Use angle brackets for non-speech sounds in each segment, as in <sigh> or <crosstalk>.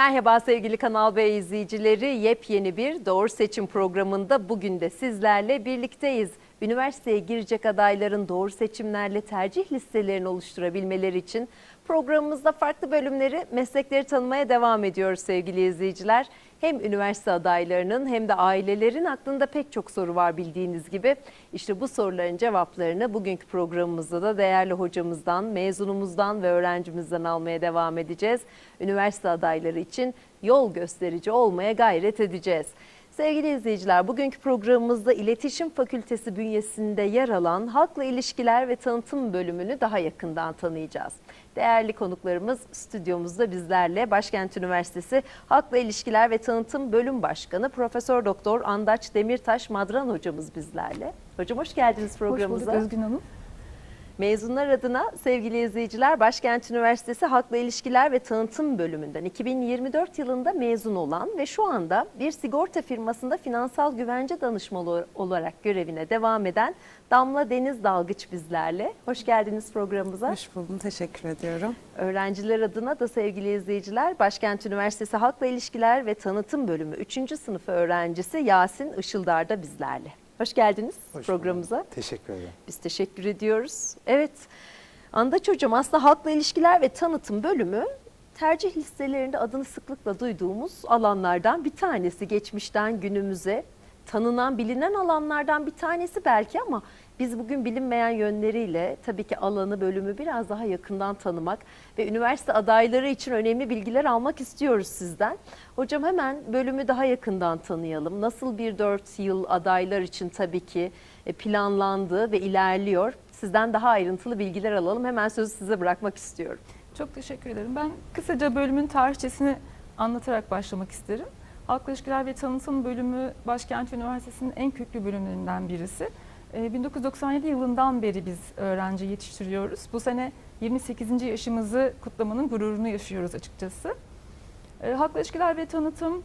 Merhaba sevgili Kanal B izleyicileri. Yepyeni bir Doğru Seçim programında bugün de sizlerle birlikteyiz. Üniversiteye girecek adayların doğru seçimlerle tercih listelerini oluşturabilmeleri için programımızda farklı bölümleri, meslekleri tanımaya devam ediyoruz sevgili izleyiciler. Hem üniversite adaylarının hem de ailelerin aklında pek çok soru var bildiğiniz gibi. İşte bu soruların cevaplarını bugünkü programımızda da değerli hocamızdan, mezunumuzdan ve öğrencimizden almaya devam edeceğiz. Üniversite adayları için yol gösterici olmaya gayret edeceğiz. Sevgili izleyiciler, bugünkü programımızda İletişim Fakültesi bünyesinde yer alan Halkla İlişkiler ve Tanıtım bölümünü daha yakından tanıyacağız. Değerli konuklarımız stüdyomuzda bizlerle Başkent Üniversitesi Halkla İlişkiler ve Tanıtım Bölüm Başkanı Profesör Doktor Andaç Demirtaş Madran hocamız bizlerle. Hocam hoş geldiniz Hoş programımıza. bulduk Özgün Hanım. Mezunlar adına sevgili izleyiciler Başkent Üniversitesi Halkla İlişkiler ve Tanıtım bölümünden 2024 yılında mezun olan ve şu anda bir sigorta firmasında finansal güvence danışmanı olarak görevine devam eden Damla Deniz Dalgıç bizlerle. Hoş geldiniz programımıza. Hoş buldum, teşekkür ediyorum. Öğrenciler adına da sevgili izleyiciler Başkent Üniversitesi Halkla İlişkiler ve Tanıtım Bölümü 3. sınıf öğrencisi Yasin Işıldar da bizlerle. Hoş geldiniz Hoş programımıza. bulduk. Teşekkür ederim. Biz teşekkür ediyoruz. Evet, Andaç Hocam aslında halkla ilişkiler ve tanıtım bölümü tercih listelerinde adını sıklıkla duyduğumuz alanlardan bir tanesi. Geçmişten günümüze tanınan, bilinen alanlardan bir tanesi belki ama biz bugün bilinmeyen yönleriyle tabii ki alanı, bölümü biraz daha yakından tanımak ve üniversite adayları için önemli bilgiler almak istiyoruz sizden. Hocam hemen bölümü daha yakından tanıyalım. Nasıl bir 4 yıl adaylar için tabii ki e, planlandı ve ilerliyor. Sizden daha ayrıntılı bilgiler alalım. Hemen sözü size bırakmak istiyorum. Çok teşekkür ederim. Ben kısaca bölümün tarihçesini anlatarak başlamak isterim. Halkla İlişkiler ve Tanıtım bölümü Başkent Üniversitesi'nin en köklü bölümlerinden birisi. Ee, 1997 yılından beri biz öğrenci yetiştiriyoruz. Bu sene 28. yaşımızı kutlamanın gururunu yaşıyoruz açıkçası. Ee, Halkla İlişkiler ve Tanıtım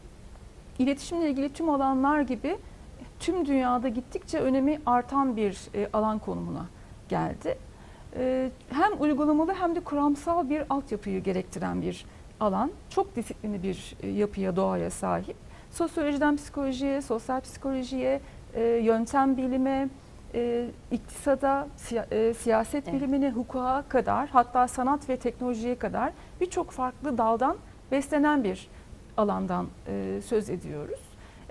iletişimle ilgili tüm alanlar gibi tüm dünyada gittikçe önemi artan bir e, alan konumuna geldi. E, hem uygulamalı hem de kuramsal bir altyapıyı gerektiren bir alan. Çok disiplinli bir e, yapıya, doğaya sahip. Sosyolojiden psikolojiye, sosyal psikolojiye, e, yöntem bilime, e, iktisada, siya- e, siyaset Evet. bilimine, hukuka kadar hatta sanat ve teknolojiye kadar birçok farklı daldan beslenen bir alandan e, söz ediyoruz.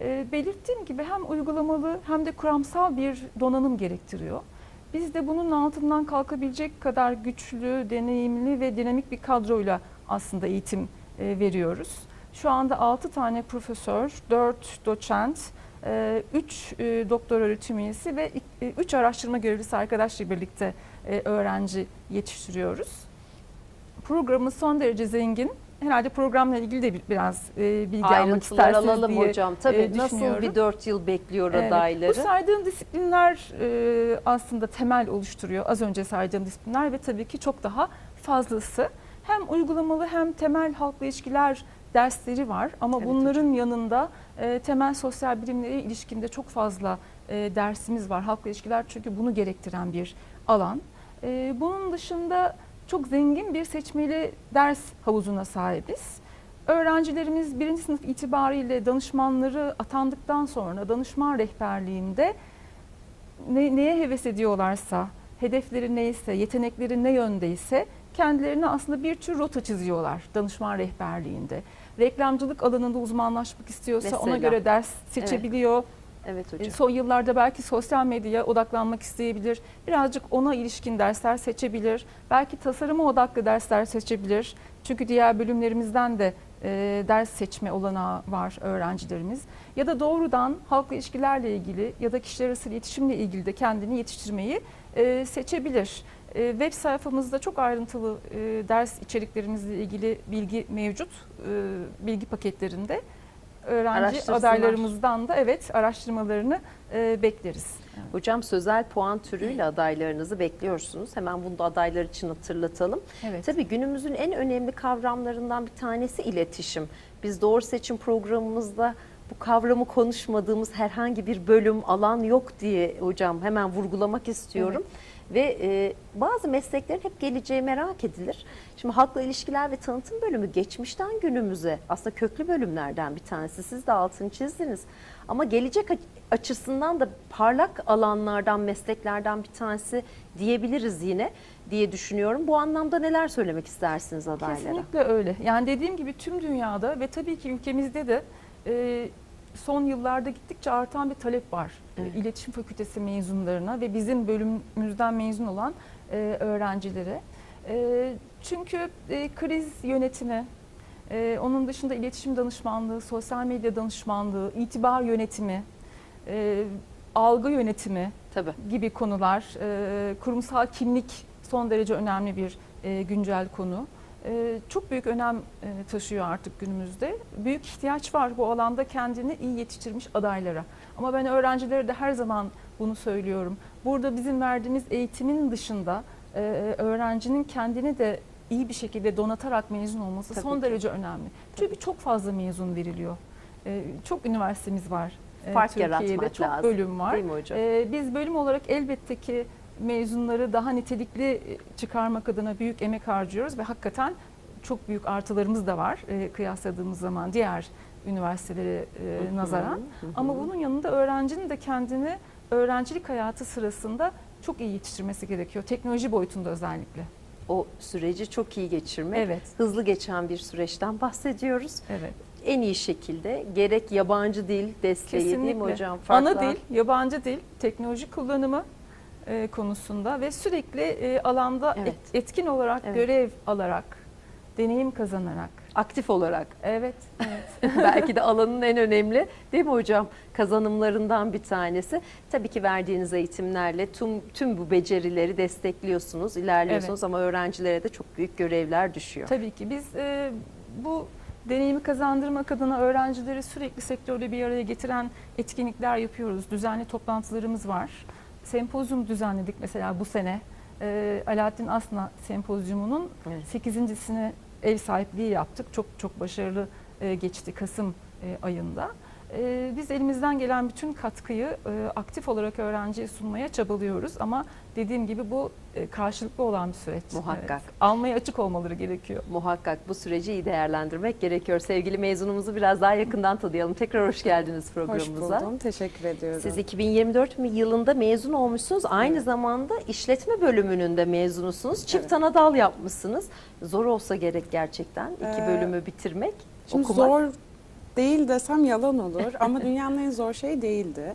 E, belirttiğim gibi hem uygulamalı hem de kuramsal bir donanım gerektiriyor. Biz de bunun altından kalkabilecek kadar güçlü, deneyimli ve dinamik bir kadroyla aslında eğitim e, veriyoruz. Şu anda 6 tane profesör, 4 doçent, 3 doktor öğretim üyesi ve 3 araştırma görevlisi arkadaşla birlikte e, öğrenci yetiştiriyoruz. Programımız son derece zengin. Herhalde programla ilgili de bir- biraz e, bilgi almak istersiniz alalım diye hocam. Tabii e, nasıl bir 4 yıl bekliyor Evet, adayları? Bu saydığım disiplinler e, aslında temel oluşturuyor. Az önce saydığım disiplinler ve tabii ki çok daha fazlası. Hem uygulamalı hem temel halkla ilişkiler dersleri var ama Evet bunların yanında e, temel sosyal bilimlere ilişkinde çok fazla e, dersimiz var. Halkla ilişkiler çünkü bunu gerektiren bir alan. E, bunun dışında çok zengin bir seçmeli ders havuzuna sahibiz. Öğrencilerimiz birinci sınıf itibariyle danışmanları atandıktan sonra danışman rehberliğinde ne, neye heves ediyorlarsa, hedefleri neyse, yetenekleri ne yöndeyse kendilerine aslında bir tür rota çiziyorlar danışman rehberliğinde. Reklamcılık alanında uzmanlaşmak istiyorsa ona Mesela. göre ders seçebiliyor. Evet E, hocam. Son yıllarda belki sosyal medyaya odaklanmak isteyebilir. Birazcık ona ilişkin dersler seçebilir. Belki tasarıma odaklı dersler seçebilir. Çünkü diğer bölümlerimizden de e, ders seçme olanağı var öğrencilerimiz. Ya da doğrudan halkla ilişkilerle ilgili ya da kişiler arası iletişimle ilgili de kendini yetiştirmeyi e, seçebilir. E, web sayfamızda çok ayrıntılı e, ders içeriklerimizle ilgili bilgi mevcut. E, bilgi paketlerinde öğrenci adaylarımızdan da evet araştırmalarını e, bekleriz. Hocam sözel puan türüyle adaylarınızı bekliyorsunuz. Hemen bunu da adaylar için hatırlatalım. Evet. Tabii günümüzün en önemli kavramlarından bir tanesi iletişim. Biz doğru seçim programımızda bu kavramı konuşmadığımız herhangi bir bölüm, alan yok diye hocam hemen vurgulamak istiyorum. Ve e, bazı mesleklerin hep geleceği merak edilir. Şimdi halkla ilişkiler ve tanıtım bölümü geçmişten günümüze aslında köklü bölümlerden bir tanesi. Siz de altını çizdiniz. Ama gelecek açısından da parlak alanlardan, mesleklerden bir tanesi diyebiliriz yine diye düşünüyorum. Bu anlamda neler söylemek istersiniz adaylara? Kesinlikle öyle. Yani dediğim gibi tüm dünyada ve tabii ki ülkemizde de e, son yıllarda gittikçe artan bir talep var. Evet. İletişim Fakültesi mezunlarına ve bizim bölümümüzden mezun olan e, öğrencilere. E, çünkü e, kriz yönetimi, e, onun dışında iletişim danışmanlığı, sosyal medya danışmanlığı, itibar yönetimi, e, algı yönetimi, Tabii. gibi konular, e, kurumsal kimlik son derece önemli bir e, güncel konu. E, çok büyük önem e, taşıyor artık günümüzde. Büyük ihtiyaç var bu alanda kendini iyi yetiştirmiş adaylara. Ama ben öğrencilere de her zaman bunu söylüyorum. Burada bizim verdiğimiz eğitimin dışında e, öğrencinin kendini de iyi bir şekilde donatarak mezun olması Tabii son ki. derece önemli. Çünkü çok fazla mezun veriliyor. E, çok üniversitemiz var. e, Fark Türkiye'de yaratmak çok lazım. bölüm var. Değil mi hocam? Ee, biz bölüm olarak elbette ki mezunları daha nitelikli e, çıkarmak adına büyük emek harcıyoruz ve hakikaten çok büyük artılarımız da var e, kıyasladığımız zaman diğer üniversitelere e, nazaran. Ama bunun yanında öğrencinin de kendini öğrencilik hayatı sırasında çok iyi yetiştirmesi gerekiyor. Teknoloji boyutunda özellikle. o süreci çok iyi geçirmek, Evet. hızlı geçen bir süreçten bahsediyoruz. Evet. En iyi şekilde gerek yabancı dil desteği değil mi Kesinlikle. hocam? Ana Farklar- dil, yabancı dil, teknoloji kullanımı e, konusunda ve sürekli e, alanda Evet. et- etkin olarak Evet. görev alarak, deneyim kazanarak. aktif olarak Evet, evet. <laughs> <laughs> belki de alanın en önemli değil mi hocam kazanımlarından bir tanesi. Tabii ki verdiğiniz eğitimlerle tüm tüm bu becerileri destekliyorsunuz, ilerliyorsunuz ama öğrencilere de çok büyük görevler düşüyor. Tabii ki biz e, bu deneyimi kazandırmak adına öğrencileri sürekli sektörle bir araya getiren etkinlikler yapıyoruz. Düzenli toplantılarımız var. Sempozyum düzenledik mesela bu sene. E, Alaaddin Asna Sempozyumu'nun Evet. 8.sini ev sahipliği yaptık. Çok çok başarılı e, geçti Kasım e, ayında. E, Biz elimizden gelen bütün katkıyı e, aktif olarak öğrenciye sunmaya çabalıyoruz ama dediğim gibi bu e, karşılıklı olan bir süreç. Muhakkak. Almaya açık olmaları gerekiyor. Muhakkak bu süreci iyi değerlendirmek gerekiyor. Sevgili mezunumuzu biraz daha yakından tanıyalım. Tekrar hoş geldiniz Hoş programımıza. buldum. Teşekkür ediyorum. Siz 2024 mi- yılında mezun olmuşsunuz. Aynı Evet. zamanda işletme bölümünün de mezunusunuz. Çift Evet. anadal yapmışsınız. Zor olsa gerek gerçekten iki Ee, bölümü bitirmek, Şimdi okumak. zor değil desem yalan olur <laughs> ama dünyanın en zor şeyi değildi.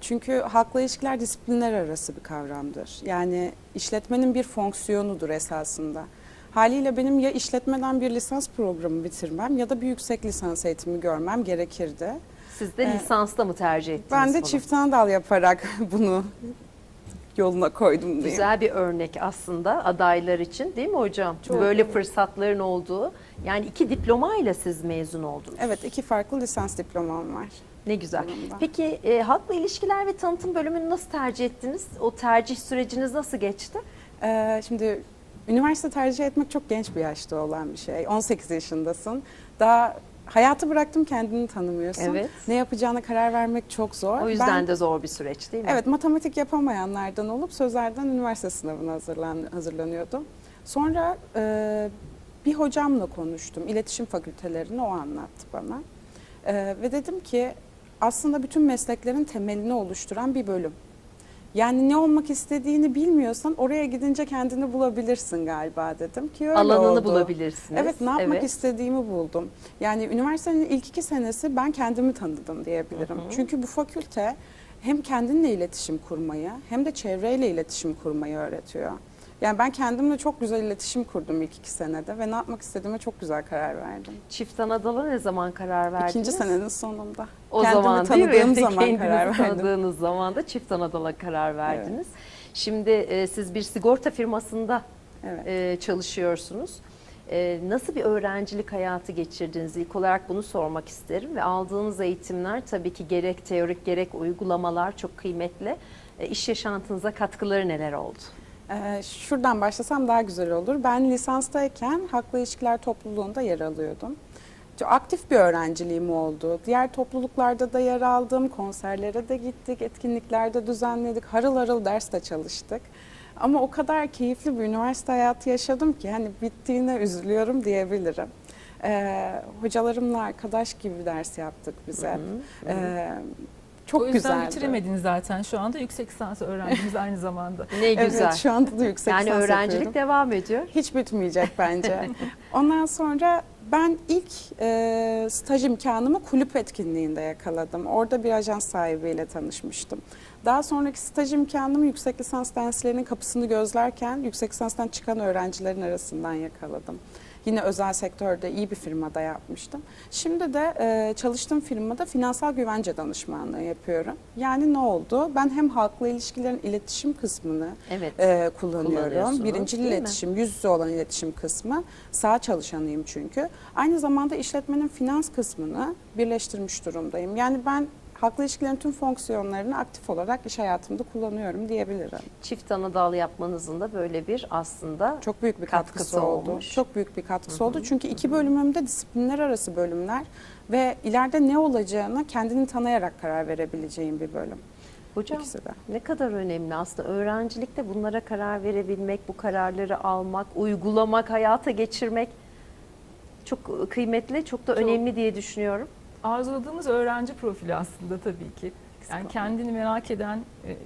Çünkü halkla ilişkiler disiplinler arası bir kavramdır. Yani işletmenin bir fonksiyonudur esasında. Haliyle benim ya işletmeden bir lisans programı bitirmem ya da bir yüksek lisans eğitimi görmem gerekirdi. Siz de Ee, lisansta mı tercih ettiniz Ben de bunu? çift anadal yaparak <laughs> bunu yoluna koydum diyeyim. Güzel bir örnek aslında adaylar için değil mi hocam? Çok. Böyle fırsatların olduğu. Yani iki diplomayla siz mezun oldunuz. Evet iki farklı lisans diplomam var. Ne güzel. Yanımda. Peki e, halkla ilişkiler ve tanıtım bölümünü nasıl tercih ettiniz? O tercih süreciniz nasıl geçti? Ee, şimdi üniversite tercih etmek çok genç bir yaşta olan bir şey. 18 yaşındasın. Daha hayatı bıraktım kendini tanımıyorsun. Evet. Ne yapacağına karar vermek çok zor. O yüzden Ben- de zor bir süreç değil mi? Evet matematik yapamayanlardan olup sözlerden üniversite sınavına hazırlan, hazırlanıyordum. Sonra e, bir hocamla konuştum. İletişim fakültelerini o anlattı bana. E, ve dedim ki aslında bütün mesleklerin temelini oluşturan bir bölüm. Yani ne olmak istediğini bilmiyorsan oraya gidince kendini bulabilirsin galiba dedim ki öyle Alanını oldu. bulabilirsiniz. Evet ne yapmak Evet. istediğimi buldum. Yani üniversitenin ilk iki senesi ben kendimi tanıdım diyebilirim. Çünkü bu fakülte hem kendinle iletişim kurmayı hem de çevreyle iletişim kurmayı öğretiyor. Yani ben kendimle çok güzel iletişim kurdum ilk iki senede ve ne yapmak istediğime çok güzel karar verdim. Çift anadala ne zaman karar verdiniz? İkinci senenin sonunda. O Kendimi zaman değil mi? tanıdığım <laughs> zaman Kendinizi karar verdim. tanıdığınız zaman da çift anadala karar verdiniz. Şimdi e, siz bir sigorta firmasında Evet. e, çalışıyorsunuz. E, nasıl bir öğrencilik hayatı geçirdiniz? İlk olarak bunu sormak isterim ve aldığınız eğitimler tabii ki gerek teorik gerek uygulamalar çok kıymetli. E, iş yaşantınıza katkıları neler oldu? Ee, şuradan başlasam daha güzel olur. Ben lisanstayken Halkla İlişkiler Topluluğu'nda yer alıyordum. Çok aktif bir öğrenciliğim oldu. Diğer topluluklarda da yer aldım. Konserlere de gittik, etkinliklerde düzenledik. Harıl harıl ders de çalıştık. Ama o kadar keyifli bir üniversite hayatı yaşadım ki hani bittiğine üzülüyorum diyebilirim. Ee, hocalarımla arkadaş gibi ders yaptık bize. Ee, çok o yüzden güzeldi. bitiremediniz zaten. Şu anda yüksek lisans öğrencimiz aynı zamanda. Ne güzel. Evet şu anda da yüksek yani lisans öğrencilik yapıyorum. devam ediyor. Hiç bitmeyecek bence. <laughs> Ondan sonra ben ilk e, staj imkanımı kulüp etkinliğinde yakaladım. Orada bir ajans sahibiyle tanışmıştım. Daha sonraki staj imkanımı yüksek lisans derslerinin kapısını gözlerken yüksek lisanstan çıkan öğrencilerin arasından yakaladım. Yine özel sektörde iyi bir firmada yapmıştım. Şimdi de e, çalıştığım firmada finansal güvence danışmanlığı yapıyorum. Yani ne oldu? Ben hem halkla ilişkilerin iletişim kısmını Evet. e, kullanıyorum. Mi? iletişim, yüz yüze olan iletişim kısmı. Sağ çalışanıyım çünkü. Aynı zamanda işletmenin finans kısmını birleştirmiş durumdayım. Yani ben halkla ilişkilerin tüm fonksiyonlarını aktif olarak iş hayatımda kullanıyorum diyebilirim. Çift ana dal yapmanızın da böyle bir aslında Çok büyük bir Katkısı katkısı, oldu. olmuş. Çok büyük bir katkısı oldu. Çünkü iki bölümümde disiplinler arası bölümler ve ileride ne olacağına kendini tanıyarak karar verebileceğin bir bölüm. hocam ne kadar önemli aslında öğrencilikte bunlara karar verebilmek, bu kararları almak, uygulamak, hayata geçirmek çok kıymetli, çok da Çok. önemli diye düşünüyorum. Arzuladığımız öğrenci profili aslında tabii ki. Yani kendini merak eden, e, e,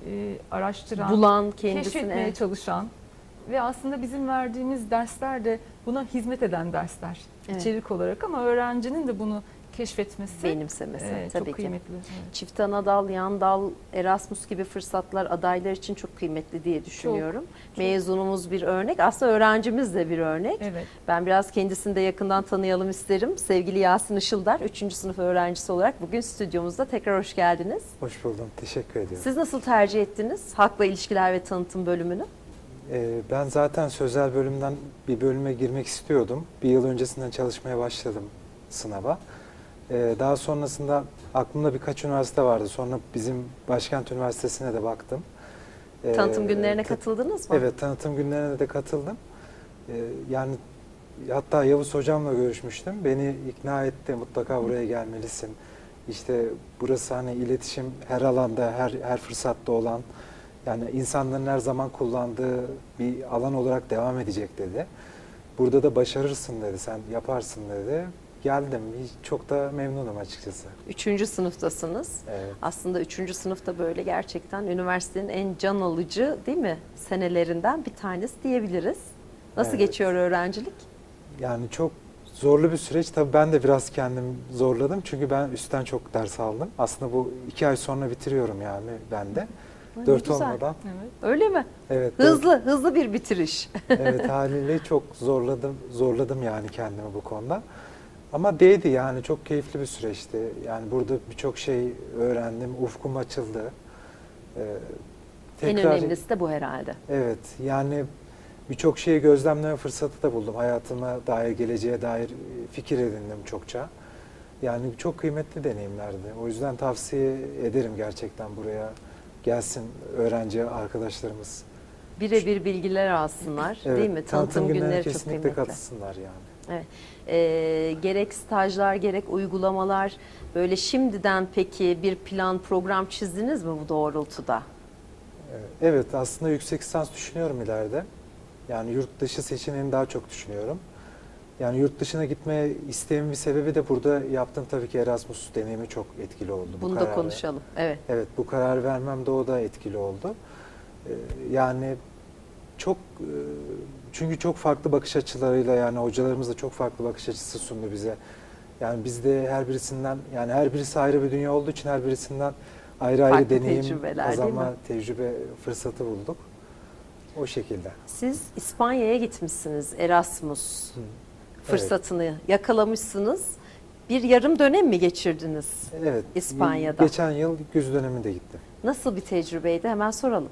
araştıran, Bulan keşfetmeye kendisine. çalışan ve aslında bizim verdiğimiz dersler de buna hizmet eden dersler Evet. içerik olarak ama öğrencinin de bunu keşfetmesi benimsemesi e, tabii çok ki. kıymetli. Evet. Çift ana dal, yan dal, Erasmus gibi fırsatlar adaylar için çok kıymetli diye düşünüyorum. çok. Mezunumuz bir örnek, aslında öğrencimiz de bir örnek. Evet. Ben biraz kendisini de yakından tanıyalım isterim. Sevgili Yasin Işıldar, 3. sınıf öğrencisi olarak bugün stüdyomuzda tekrar hoş geldiniz. Hoş buldum. Teşekkür ediyorum. Siz nasıl tercih ettiniz Halkla İlişkiler ve Tanıtım bölümünü? Ee, ben zaten sözel bölümden bir bölüme girmek istiyordum. Bir yıl öncesinden çalışmaya başladım sınava. Ee, daha sonrasında aklımda birkaç üniversite vardı. Sonra bizim Başkent Üniversitesi'ne de baktım. Ee, Tanıtım günlerine ta- katıldınız mı? Evet, tanıtım günlerine de katıldım. Ee, yani hatta Yavuz hocamla görüşmüştüm. Beni ikna etti. Mutlaka buraya gelmelisin. İşte burası hani iletişim her alanda, her her fırsatta olan yani insanların her zaman kullandığı bir alan olarak devam edecek dedi. Burada da başarırsın dedi. Sen yaparsın dedi. Geldim. Hiç- Çok da memnunum açıkçası. Üçüncü sınıftasınız. Evet. Aslında üçüncü sınıfta böyle gerçekten üniversitenin en can alıcı değil mi senelerinden bir tanesi diyebiliriz. Nasıl Evet. geçiyor öğrencilik? Yani çok zorlu bir süreç. Tabii ben de biraz kendim zorladım. Çünkü ben üstten çok ders aldım. Aslında bu iki ay sonra bitiriyorum yani ben de. Ay, ne Dört güzel. olmadan. Evet. Öyle mi? Evet. dört- Hızlı, hızlı bir bitiriş. evet haliyle çok zorladım zorladım yani kendimi bu konuda. Ama değdi yani çok keyifli bir süreçti. Yani burada birçok şey öğrendim, ufkum açıldı. Ee, en önemlisi de bu herhalde. Evet yani birçok şeyi gözlemleme fırsatı da buldum. Hayatıma dair, geleceğe dair fikir edindim çokça. Yani çok kıymetli deneyimlerdi. O yüzden tavsiye ederim gerçekten buraya gelsin öğrenci arkadaşlarımız. Birebir bilgiler alsınlar değil mi? Tanıtım günlerine günleri çok kesinlikle kıymetli. katılsınlar yani. Ee, gerek stajlar gerek uygulamalar böyle şimdiden peki bir plan program çizdiniz mi bu doğrultuda? Evet aslında yüksek lisans düşünüyorum ileride. Yani yurt dışı seçeneğini daha çok düşünüyorum. Yani yurt dışına gitme isteğimin bir sebebi de burada yaptığım tabii ki Erasmus deneyimi çok etkili oldu. bu Bunu da kararı. konuşalım. Evet. Evet bu karar vermem de o da etkili oldu. Ee, Yani çok e, çünkü çok farklı bakış açılarıyla yani hocalarımız da çok farklı bakış açısı sundu bize. Yani biz de her birisinden yani her birisi ayrı bir dünya olduğu için her birisinden ayrı ayrı Farklı deneyim kazanma tecrübe fırsatı bulduk. O şekilde. Siz İspanya'ya gitmişsiniz Erasmus fırsatını yakalamışsınız. Bir yarım dönem mi geçirdiniz? Evet. İspanya'da. Geçen yıl güz döneminde gittim. Nasıl bir tecrübeydi? Hemen soralım.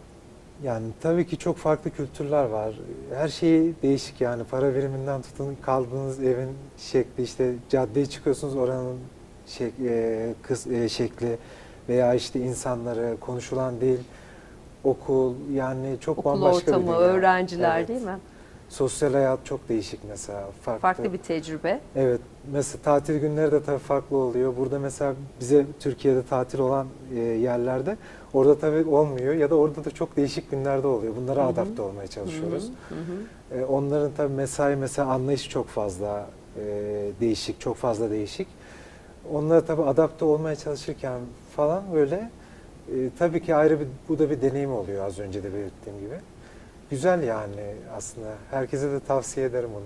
Yani tabii ki çok farklı kültürler var. Her şey değişik yani. Para biriminden tutun kaldığınız evin şekli işte caddeye çıkıyorsunuz oranın şek, e, kız, e, şekli veya işte insanları konuşulan dil, okul yani çok Okul bambaşka bir ortamı, dünya. öğrenciler Evet. değil mi? Sosyal hayat çok değişik mesela. Farklı, Farklı bir tecrübe. Evet. Mesela tatil günleri de tabii farklı oluyor. Burada mesela bize Türkiye'de tatil olan e, yerlerde orada tabii olmuyor ya da orada da çok değişik günlerde oluyor. Bunlara Hı hı. adapte olmaya çalışıyoruz. Hı hı. E, onların tabii mesai mesela anlayışı çok fazla e, değişik, çok fazla değişik. Onlara tabii adapte olmaya çalışırken falan böyle e, tabii ki ayrı bir bu da bir deneyim oluyor az önce de belirttiğim gibi. Güzel yani aslında. Herkese de tavsiye ederim onu.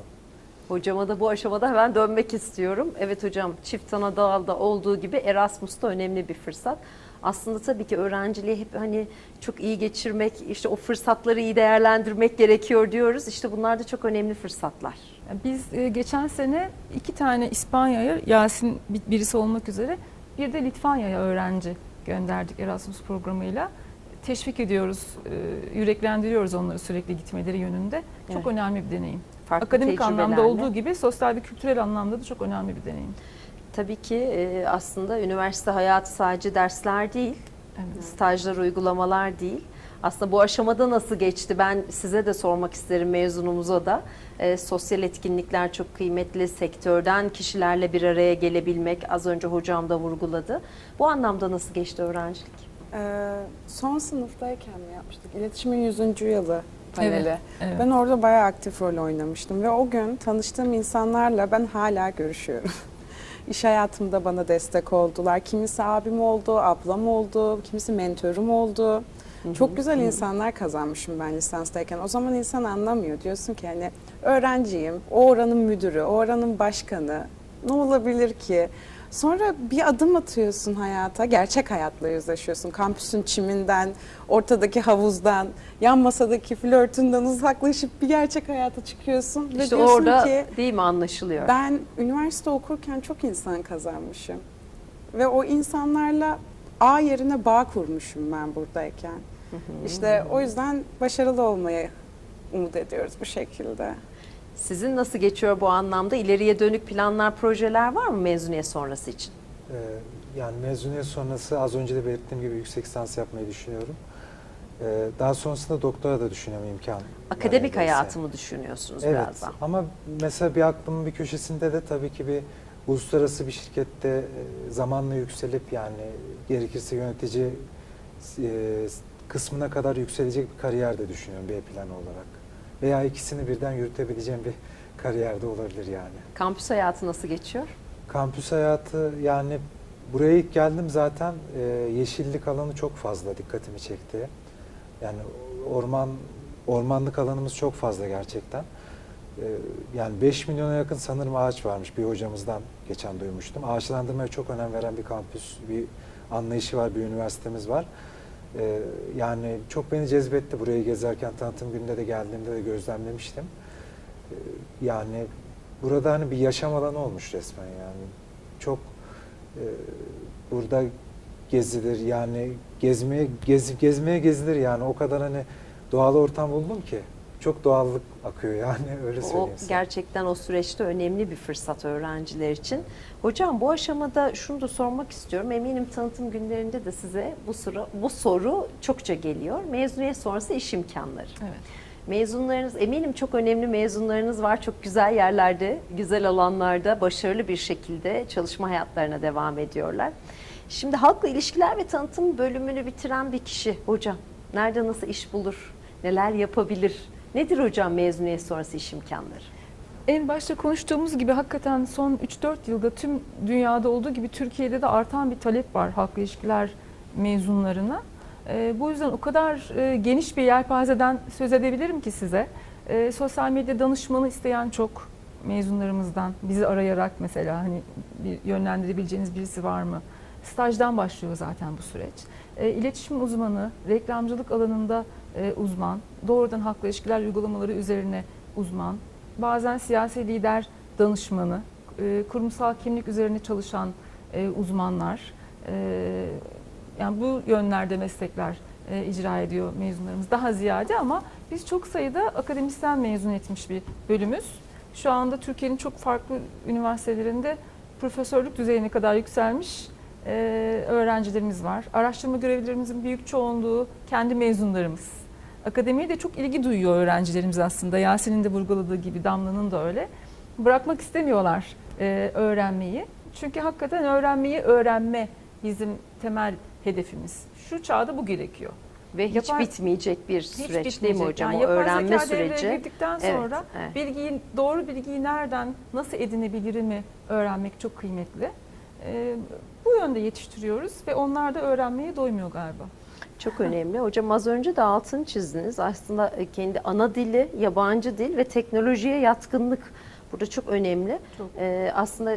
Hocama da bu aşamada hemen dönmek istiyorum. Evet hocam çift ana dağılda olduğu gibi Erasmus da önemli bir fırsat. Aslında tabii ki öğrenciliği hep hani çok iyi geçirmek, işte o fırsatları iyi değerlendirmek gerekiyor diyoruz. İşte bunlar da çok önemli fırsatlar. Biz e, geçen sene iki tane İspanya'ya, Yasin bir- birisi olmak üzere, bir de Litvanya'ya öğrenci gönderdik Erasmus programıyla. Teşvik ediyoruz, e, yüreklendiriyoruz onları sürekli gitmeleri yönünde. Çok Evet. önemli bir deneyim. Farklı Akademik anlamda olduğu gibi sosyal ve kültürel anlamda da çok önemli bir deneyim. Tabii ki e, aslında üniversite hayatı sadece dersler değil, Evet. stajlar, uygulamalar değil. Aslında bu aşamada nasıl geçti? Ben size de sormak isterim mezunumuza da. E, sosyal etkinlikler çok kıymetli. Sektörden kişilerle bir araya gelebilmek az önce hocam da vurguladı. Bu anlamda nasıl geçti öğrencilik? Ee, son sınıftayken mi yapmıştık? İletişimin 100. yılı paneli. Evet. Ben orada bayağı aktif rol oynamıştım ve o gün tanıştığım insanlarla ben hala görüşüyorum. <laughs> İş hayatımda bana destek oldular. Kimisi abim oldu, ablam oldu, kimisi mentorum oldu. Çok güzel insanlar kazanmışım ben lisanstayken. O zaman insan anlamıyor. Diyorsun ki hani öğrenciyim, o oranın müdürü, o oranın başkanı. Ne olabilir ki? Sonra bir adım atıyorsun hayata, gerçek hayatla yüzleşiyorsun. Kampüsün çiminden, ortadaki havuzdan, yan masadaki flörtünden uzaklaşıp bir gerçek hayata çıkıyorsun. Ve İşte diyorsun orada ki değil mi anlaşılıyor? ben üniversite okurken çok insan kazanmışım. Ve o insanlarla A yerine bağ kurmuşum ben buradayken. İşte o yüzden başarılı olmayı umut ediyoruz bu şekilde. Sizin nasıl geçiyor bu anlamda? İleriye dönük planlar, projeler var mı mezuniyet sonrası için? Ee, yani mezuniyet sonrası az önce de belirttiğim gibi yüksek lisans yapmayı düşünüyorum. Ee, daha sonrasında doktora da düşünüyorum imkan. Akademik neredeyse. hayatımı düşünüyorsunuz Evet biraz daha. ama mesela bir aklımın bir köşesinde de tabii ki bir uluslararası bir şirkette e, zamanla yükselip yani gerekirse yönetici e, kısmına kadar yükselecek bir kariyer de düşünüyorum B planı olarak. Veya ikisini birden yürütebileceğim bir kariyerde olabilir yani. Kampüs hayatı nasıl geçiyor? Kampüs hayatı yani buraya ilk geldim zaten e, yeşillik alanı çok fazla dikkatimi çekti. Yani orman ormanlık alanımız çok fazla gerçekten. E, yani 5 milyona yakın sanırım ağaç varmış bir hocamızdan geçen duymuştum. Ağaçlandırmaya çok önem veren bir kampüs, bir anlayışı var, bir üniversitemiz var. E, yani çok beni cezbetti burayı gezerken tanıtım gününde de geldiğimde de gözlemlemiştim. E, yani burada hani bir yaşam alanı olmuş resmen yani. Çok e, burada gezilir yani gezmeye gez, gezmeye gezilir yani o kadar hani doğal ortam buldum ki çok doğallık akıyor yani <laughs> öyle O söyleyeyim size. gerçekten o süreçte önemli bir fırsat öğrenciler için. Hocam bu aşamada şunu da sormak istiyorum. Eminim tanıtım günlerinde de size bu soru, bu soru çokça geliyor. Mezuniyet sonrası iş imkanları. Evet. Mezunlarınız eminim çok önemli mezunlarınız var. Çok güzel yerlerde, güzel alanlarda başarılı bir şekilde çalışma hayatlarına devam ediyorlar. Şimdi halkla ilişkiler ve tanıtım bölümünü bitiren bir kişi hocam nerede nasıl iş bulur? Neler yapabilir? Nedir hocam mezuniyet sonrası iş imkanları? En başta konuştuğumuz gibi hakikaten son 3-4 yılda tüm dünyada olduğu gibi Türkiye'de de artan bir talep var halkla ilişkiler mezunlarına. Ee, bu yüzden o kadar e, geniş bir yelpazeden söz edebilirim ki size. Ee, sosyal medya danışmanı isteyen çok mezunlarımızdan bizi arayarak mesela hani bir yönlendirebileceğiniz birisi var mı? Stajdan başlıyor zaten bu süreç. E, iletişim uzmanı, reklamcılık alanında e, uzman, doğrudan halkla ilişkiler uygulamaları üzerine uzman, bazen siyasi lider danışmanı, e, kurumsal kimlik üzerine çalışan e, uzmanlar, yani bu yönlerde meslekler icra ediyor mezunlarımız daha ziyade ama biz çok sayıda akademisyen mezun etmiş bir bölümüz. Şu anda Türkiye'nin çok farklı üniversitelerinde profesörlük düzeyine kadar yükselmiş öğrencilerimiz var. Araştırma görevlilerimizin büyük çoğunluğu kendi mezunlarımız. Akademiye de çok ilgi duyuyor öğrencilerimiz aslında. Yasin'in de vurguladığı gibi Damla'nın da öyle. Bırakmak istemiyorlar e, öğrenmeyi. Çünkü hakikaten öğrenmeyi öğrenme bizim temel hedefimiz. Şu çağda bu gerekiyor. Ve hiç Yapay- bitmeyecek bir süreç değil mi bitmeyecek. hocam? Yani o öğrenme süreci. girdikten Evet, sonra evet. bilgiyi doğru bilgiyi nereden nasıl edinebilirimi öğrenmek çok kıymetli. Ee, bu yönde yetiştiriyoruz ve onlar da öğrenmeye doymuyor galiba. Çok önemli. Hocam az önce de altını çizdiniz. Aslında e, kendi ana dili, yabancı dil ve teknolojiye yatkınlık burada çok önemli. Çok. Ee, aslında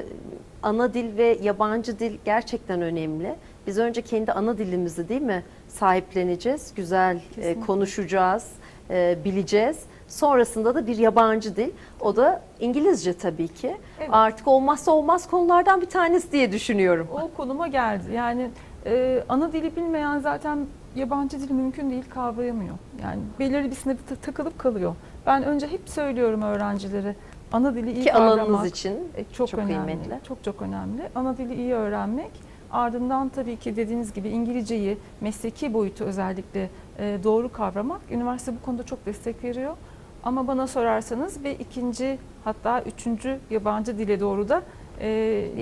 ana dil ve yabancı dil gerçekten önemli. Biz önce kendi ana dilimizi değil mi sahipleneceğiz, güzel e, konuşacağız, e, bileceğiz. Sonrasında da bir yabancı dil. O da İngilizce tabii ki. Evet. Artık olmazsa olmaz konulardan bir tanesi diye düşünüyorum. O konuma geldi. Yani e, ana dili bilmeyen zaten yabancı dil mümkün değil kavrayamıyor. Yani belirli bir sınıfta ta- takılıp kalıyor. Ben önce hep söylüyorum öğrencilere ana dili iyi Ki kavramak. alanınız için E, çok, çok önemli. kıymetli. Çok çok önemli. Ana dili iyi öğrenmek. Ardından tabii ki dediğiniz gibi İngilizceyi mesleki boyutu özellikle e, doğru kavramak. Üniversite bu konuda çok destek veriyor. Ama bana sorarsanız ve ikinci hatta üçüncü yabancı dile doğru da e,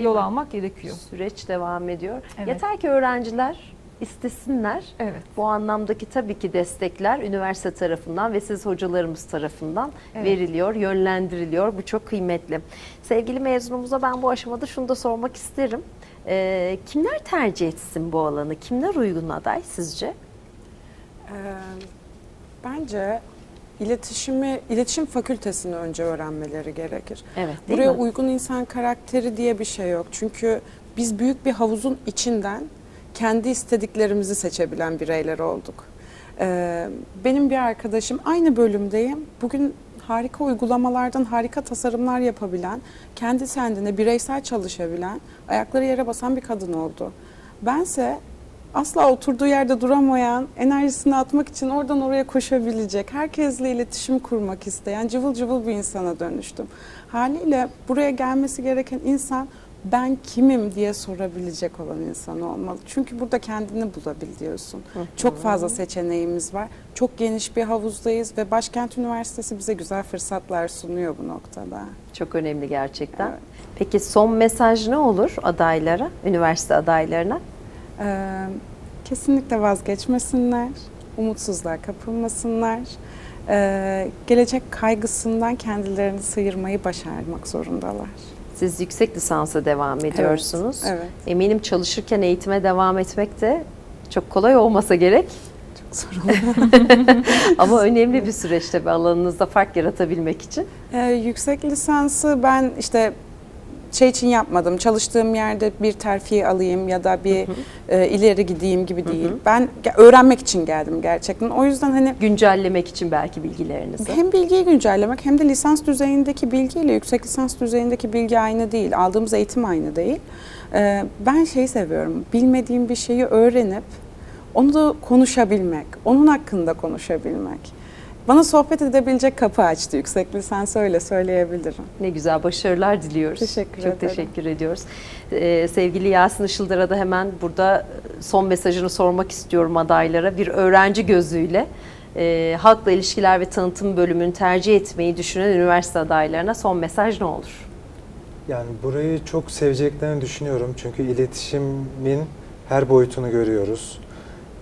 yol almak gerekiyor. süreç devam ediyor. Evet. Yeter ki öğrenciler istesinler. Evet. Bu anlamdaki tabii ki destekler üniversite tarafından ve siz hocalarımız tarafından Evet. veriliyor, yönlendiriliyor. Bu çok kıymetli. Sevgili mezunumuza ben bu aşamada şunu da sormak isterim. Ee, kimler tercih etsin bu alanı? Kimler uygun aday sizce? Ee, bence iletişimi, iletişim fakültesini önce öğrenmeleri gerekir. Evet, Buraya mi? uygun insan karakteri diye bir şey yok. Çünkü biz büyük bir havuzun içinden kendi istediklerimizi seçebilen bireyler olduk. Ee, benim bir arkadaşım aynı bölümdeyim. Bugün harika uygulamalardan harika tasarımlar yapabilen, kendi kendine bireysel çalışabilen, ayakları yere basan bir kadın oldu. Bense asla oturduğu yerde duramayan, enerjisini atmak için oradan oraya koşabilecek, herkesle iletişim kurmak isteyen cıvıl cıvıl bir insana dönüştüm. Haliyle buraya gelmesi gereken insan ben kimim diye sorabilecek olan insan olmalı. Çünkü burada kendini bulabiliyorsun. Çok fazla seçeneğimiz var. Çok geniş bir havuzdayız ve Başkent Üniversitesi bize güzel fırsatlar sunuyor bu noktada. Çok önemli gerçekten. Evet. Peki son mesaj ne olur adaylara, üniversite adaylarına? Ee, kesinlikle vazgeçmesinler, umutsuzluğa kapılmasınlar. Ee, gelecek kaygısından kendilerini sıyırmayı başarmak zorundalar. Siz yüksek lisansa devam ediyorsunuz. Evet, Eminim çalışırken eğitime devam etmek de çok kolay olmasa gerek. çok zor. <laughs> Ama önemli bir süreç tabii alanınızda fark yaratabilmek için. Ee, yüksek lisansı ben işte şey için yapmadım. Çalıştığım yerde bir terfi alayım ya da bir e, ileri gideyim gibi değil. Ben ge- öğrenmek için geldim gerçekten. O yüzden hani Güncellemek için belki bilgilerinizi. Hem bilgiyi güncellemek hem de lisans düzeyindeki bilgiyle yüksek lisans düzeyindeki bilgi aynı değil. Aldığımız eğitim aynı değil. Ee, ben şeyi seviyorum. Bilmediğim bir şeyi öğrenip onu da konuşabilmek, onun hakkında konuşabilmek. Bana sohbet edebilecek kapı açtı yüksek lisans öyle söyleyebilirim. Ne güzel başarılar diliyoruz. Teşekkür Çok ederim. teşekkür ediyoruz. Ee, sevgili Yasin Işıldır'a da hemen burada son mesajını sormak istiyorum adaylara. Bir öğrenci gözüyle e, halkla ilişkiler ve tanıtım bölümünü tercih etmeyi düşünen üniversite adaylarına son mesaj ne olur? Yani burayı çok seveceklerini düşünüyorum. Çünkü iletişimin her boyutunu görüyoruz.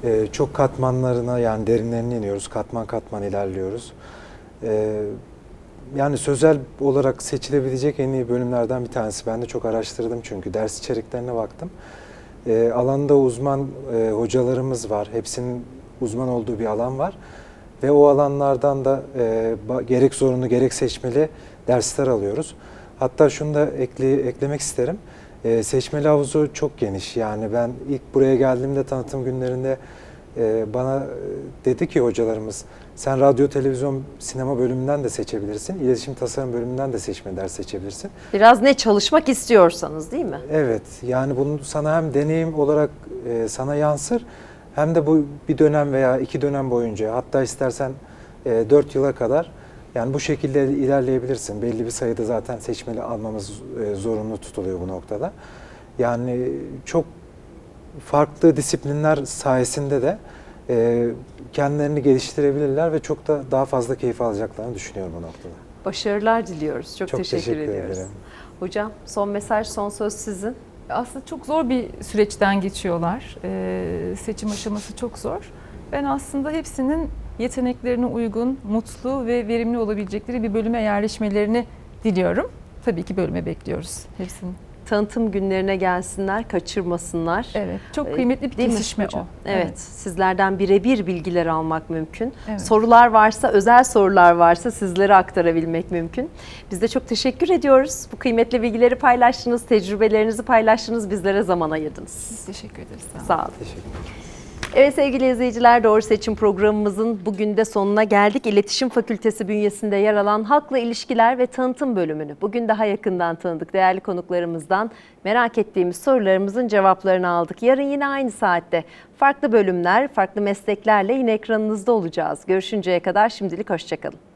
Ee, çok katmanlarına yani derinlerine iniyoruz. Katman katman ilerliyoruz. Ee, yani sözel olarak seçilebilecek en iyi bölümlerden bir tanesi. Ben de çok araştırdım çünkü ders içeriklerine baktım. Ee, alanda uzman e, hocalarımız var. Hepsinin uzman olduğu bir alan var. Ve o alanlardan da e, gerek zorunlu gerek seçmeli dersler alıyoruz. Hatta şunu da ekle, eklemek isterim. E, seçmeli havuzu çok geniş. Yani ben ilk buraya geldiğimde tanıtım günlerinde e, bana e, dedi ki hocalarımız sen radyo, televizyon, sinema bölümünden de seçebilirsin. iletişim tasarım bölümünden de seçme ders seçebilirsin. Biraz ne çalışmak istiyorsanız değil mi? Evet, yani bunu sana hem deneyim olarak e, sana yansır hem de bu bir dönem veya iki dönem boyunca hatta istersen e, 4 yıla kadar yani bu şekilde ilerleyebilirsin. Belli bir sayıda zaten seçmeli almamız e, zorunlu tutuluyor bu noktada. Yani çok farklı disiplinler sayesinde de e, kendilerini geliştirebilirler ve çok da daha fazla keyif alacaklarını düşünüyorum bu noktada. Başarılar diliyoruz. Çok, Çok teşekkür, teşekkür ediyoruz. ederim. Hocam son mesaj, son söz sizin. Aslında çok zor bir süreçten geçiyorlar. Ee, seçim aşaması çok zor. Ben aslında hepsinin yeteneklerine uygun, mutlu ve verimli olabilecekleri bir bölüme yerleşmelerini diliyorum. Tabii ki bölüme bekliyoruz hepsini. Tanıtım günlerine gelsinler, kaçırmasınlar. Evet, çok Ee, kıymetli bir Değil kesişme o. Evet, sizlerden birebir bilgiler almak mümkün. Evet. Sorular varsa, özel sorular varsa sizlere aktarabilmek mümkün. Biz de çok teşekkür ediyoruz. Bu kıymetli bilgileri paylaştınız, tecrübelerinizi paylaştınız, bizlere zaman ayırdınız. Biz teşekkür ederiz. Sağ olun. Sağ olun. Teşekkür ederim. Evet sevgili izleyiciler Doğru Seçim programımızın bugün de sonuna geldik. İletişim Fakültesi bünyesinde yer alan Halkla İlişkiler ve Tanıtım bölümünü bugün daha yakından tanıdık. Değerli konuklarımızdan merak ettiğimiz sorularımızın cevaplarını aldık. Yarın yine aynı saatte farklı bölümler, farklı mesleklerle yine ekranınızda olacağız. Görüşünceye kadar şimdilik hoşçakalın.